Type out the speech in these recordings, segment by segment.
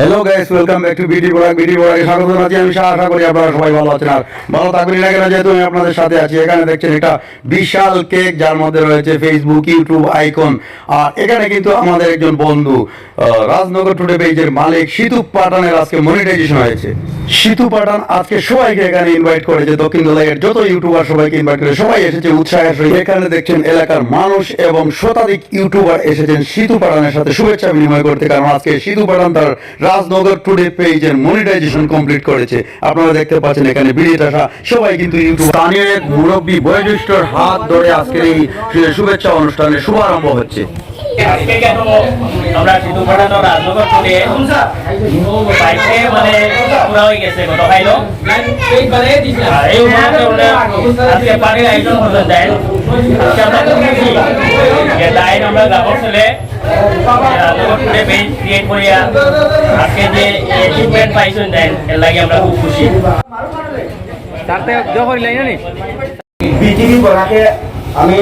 Hello guys welcome back to BD Bora BD বড়াকে স্বাগত জানাচ্ছি। আমি আশা করি আপনারা সবাই ভালো আছেন। আর ভালো থাকবেন না কেন যেহেতু আমি আপনাদের সাথে আছি, এখানে দেখছেন একটা বিশাল কেক যার মধ্যে রয়েছে ফেসবুক ইউটিউব আইকন আর এখানে কিন্তু আমাদের একজন বন্ধু রাজনগর টুডে পেজের মালিক সিতু পাঠানের আজকে মনিটাইজেশন হয়েছে। সিতু পাঠান আজকে সবাইকে এখানে ইনভাইট করেছে, দক্ষিণ দোলাইয়ের যত ইউটিউবার সবাইকে ইনভাইট করে, সবাই এসেছে উৎসাহের সহিত এখানে দেখছেন এলাকার মানুষ এবং শতাধিক ইউটিউবার এসেছেন সিতু পাঠানের সাথে শুভেচ্ছা বিনিময় করতে, কারণ আজকে সিতু পাঠান তার রাজনগর টুডে পেজের মনিটাইজেশন কমপ্লিট করেছে। আপনারা দেখতে পাচ্ছেন এখানে বিড়িয়ে আসা সবাই কিন্তু ইউটিউব স্থানীয় এক মুরব্বী বয়োজ্যেষ্ঠর হাত ধরে আজকের এই শুভেচ্ছা অনুষ্ঠানের শুভারম্ভ হচ্ছে। আজকে কেন আমরা সিধু পাঠানো রাজনগর থেকে বাইকে মানে পুরা হয়ে গেছে, গত খাইলো এই উপলক্ষে আজকে পানির আয়োজন করতে চাই আজকে আমরা লাইন আমরা গ্রামের ছেলে। আমি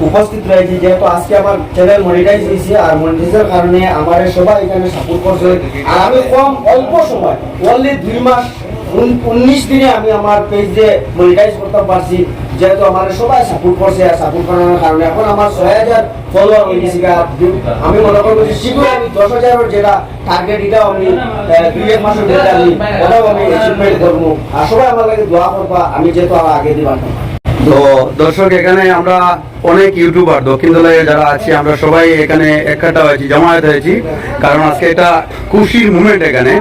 উপস্থিত রয়েছি, যেহেতু আজকে আমার চ্যানেল মনিটাইজ হয়েছে আর মনিটাইজের কারণে আমার সবাই এখানে সাপোর্ট করছে। আর আমি কম, অল্প সময় অনলি দুই মাস, উন- উনিশ দিনে আমি আমার পেজে মনিটাইজ করতে পারছি। যেহেতু আমার সবাই সাপোর্ট করছে, আর সাপোর্ট করানোর কারণে এখন আমার ছয় হাজার ফলোয়ার হয়ে গেছে আমি মনে করব যে শীঘ্রই আমি দশ হাজারের যেটা টার্গেট এটাও আমি দুই এক মাসের ডেটা আমি, ওটাও আমি অ্যাচিভমেন্ট করব। আর সবাই আমার লাগে দোয়া করবা, আমি যেহেতু আমার আগে দিবার তো দর্শক এখানে আমরা অনেক ইউটিউবার দক্ষিণ দলের যারা আছি আমরা সবাই এখানে একটা হয়েছি জমায়েত হয়েছি। কারণ আজকে এটা খুশির মুভমেন্ট এখানে।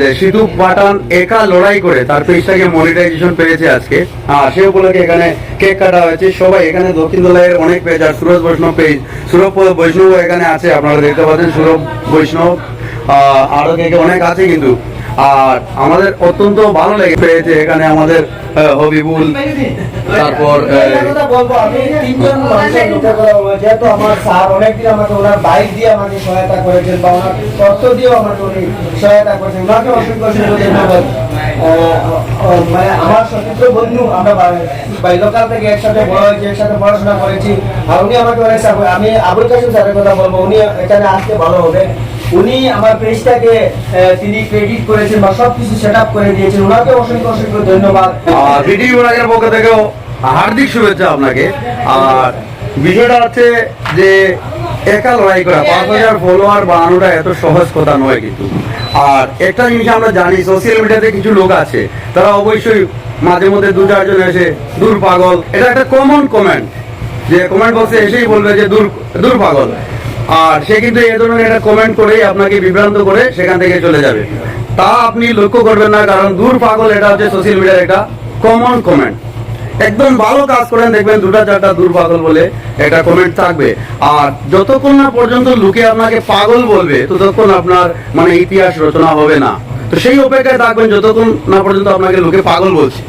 যে সিধু পাঠান একা লড়াই করে তার পেজটাকে মনিটাইজেশন পেয়েছে আজকে। আর সে উপলক্ষে এখানে কেক কাটা হয়েছে। সবাই এখানে দক্ষিণ দলের অনেক পেজ আর সুরজ বৈষ্ণব পেজ সুরভ বৈষ্ণব এখানে আছে আপনারা দেখতে পাচ্ছেন সুরভ বৈষ্ণব। আহ, আরও কে কে অনেক আছে কিন্তু। আর আমাদের অত্যন্ত ভালো লেগে পেয়েছে এখানে আমাদের হবিবুল তারপর বলব, আমি তিনজন যেহেতু আমার স্যার অনেকদিন আমাকে ওনার বাইক দিয়ে আমাকে সহায়তা করেছেন বা ওনার তথ্য দিয়েও আমাকে উনি সহায়তা করেছেন ওনাকে অসংখ্য ধন্যবাদ। মানে আমার সতীর্থ বন্ধু, আমরা বাল্যকাল থেকে একসাথে বড় হয়েছি একসাথে পড়াশোনা করেছি, আর উনি আমাকে অনেক সাপোর্ট আমি আবুল কাসিম স্যারের কথা বলব, উনি এখানে আসতে ভালো হবে। উনি আমার পেজটাকে তিনি ক্রেডিট করেছেন বা সবকিছু সেট আপ করে দিয়েছেন। ওনাকে অসংখ্য অসংখ্য ধন্যবাদ। বিডি বিভাগের পক্ষ থেকেও হার্দিক শুভেচ্ছা আপনাকে। আর বিষয়টা হচ্ছে যে একা লড়াই করা পাঁচ হাজার ফলোয়ার বানানোটা এত সহজ কথা নয় কিন্তু। আর একটা জিনিস আমরা জানি সোশ্যাল মিডিয়াতে কিছু লোক আছে তারা অবশ্যই মাঝে মধ্যে দু চারজন এসে দূর পাগল। এটা একটা কমন কমেন্ট যে কমেন্ট বক্সে এসেই বলবে যে দূর দূর পাগল। আর সে কিন্তু এ ধরনের একটা কমেন্ট করেই আপনাকে বিভ্রান্ত করে সেখান থেকে চলে যাবে। তা আপনি লক্ষ্য করবেন না কারণ দূর পাগল এটা হচ্ছে সোশ্যাল মিডিয়ার একটা কমন কমেন্ট একদম ভালো কাজ করেন, দেখবেন দুটা চারটা পাগল বলে একটা কমেন্ট থাকবে। আর যতক্ষণ না পর্যন্ত লোকে আপনাকে পাগল বলবে, ততক্ষণ আপনার মানে ইতিহাস রচনা হবে না। তো সেই অপেক্ষায় থাকবেন, যতক্ষণ না পর্যন্ত আপনাকে লোকে পাগল বলছে।